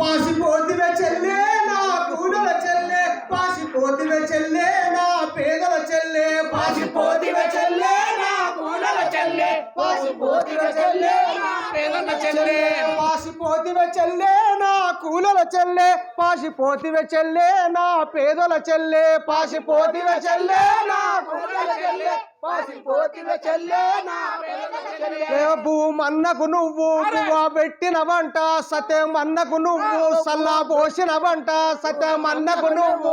పాసిపోతివే చెల్లే నా కూడల చెల్లే పాసిపోతివే చెల్లే నా పేదల చెల్లే పాసిపోతివే చెల్లే నా కూడల చెల్లే పాసిపోతివే చెల్లే నా పేదల చెల్లె. పాసిపోతివే చెల్లే నా కూలల చెల్లే పాసిపోతివే చెల్లే నా పేదల చెల్లే పాసిపోతివే చెల్లే నా కూలల చెల్లే పాసిపోతివే చెల్లే నా ఏ భూమన్నకు నువ్వు పువ్వ పెట్టినవంట సత్యమన్నకు నువ్వు సల్లా పోసినవంట సత్యమన్నకు నువ్వు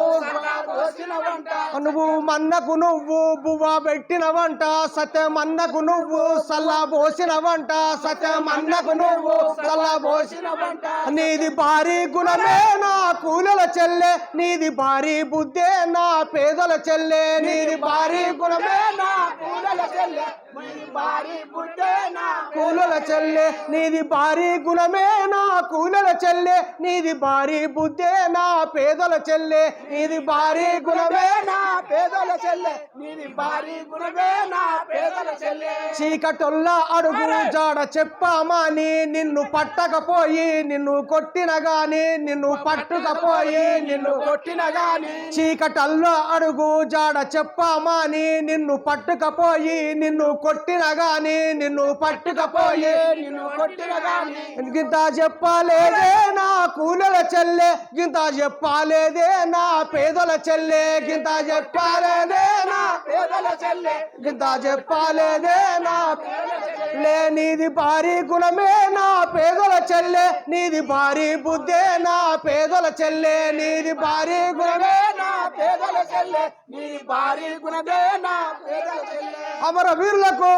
నువ్వు మన్నకు నువ్వు బువ్వ పెట్టినవంట సత్యమన్నకు నువ్వు సల్లా పోసినవంట సత్యమన్నకు నువ్వు సల్లా పోసినవంట. నీది భారీ గుణమే నా కూలల చెల్లె నీది భారీ బుద్ధే నా పేదల చెల్లె నీది భారీ గుణమే నా కూలల చెల్లె నీది భారీ బుద్ధే కూలల చెల్లె నీది భారీ గుణమే నా కూలల చెల్లె నీది భారీ బుద్ధే నా పేదల చెల్లె నీది భారీ గుణమే నా పేదల చెల్లె నీది భారీ గుణమే నా పేదల చీకటొల్ల అడుగు జాడ చెప్పామని నిన్ను పట్టకపోయి నిన్ను కొట్టిన గాని నిన్ను పట్టుకపోయి నిన్ను కొట్టిన గాని. చీకటల్లో అడుగు జాడ చెప్పామని నిన్ను పట్టుకపోయి నిన్ను కొట్టిన గాని నిన్ను పట్టుకపోయి నిన్ను కొట్టిన గాని. గింత చెప్పలేదే నా కూలల చెల్లె గింత చెప్పలేదే నా పేదల చెల్లె గింత చెప్పలేదే నా పేదల చెల్లె. గింత చెప్పలేదే నా లే నీది భారీ కులమే నా పేదల చెల్లె నీది భారీ బుద్ధే నా పేదల చెల్లె నీది భారీ గుణమే నా పేదల చెల్లె నీది భారీ గుణమే నా పేదల చెల్లె. అమర వీరులకు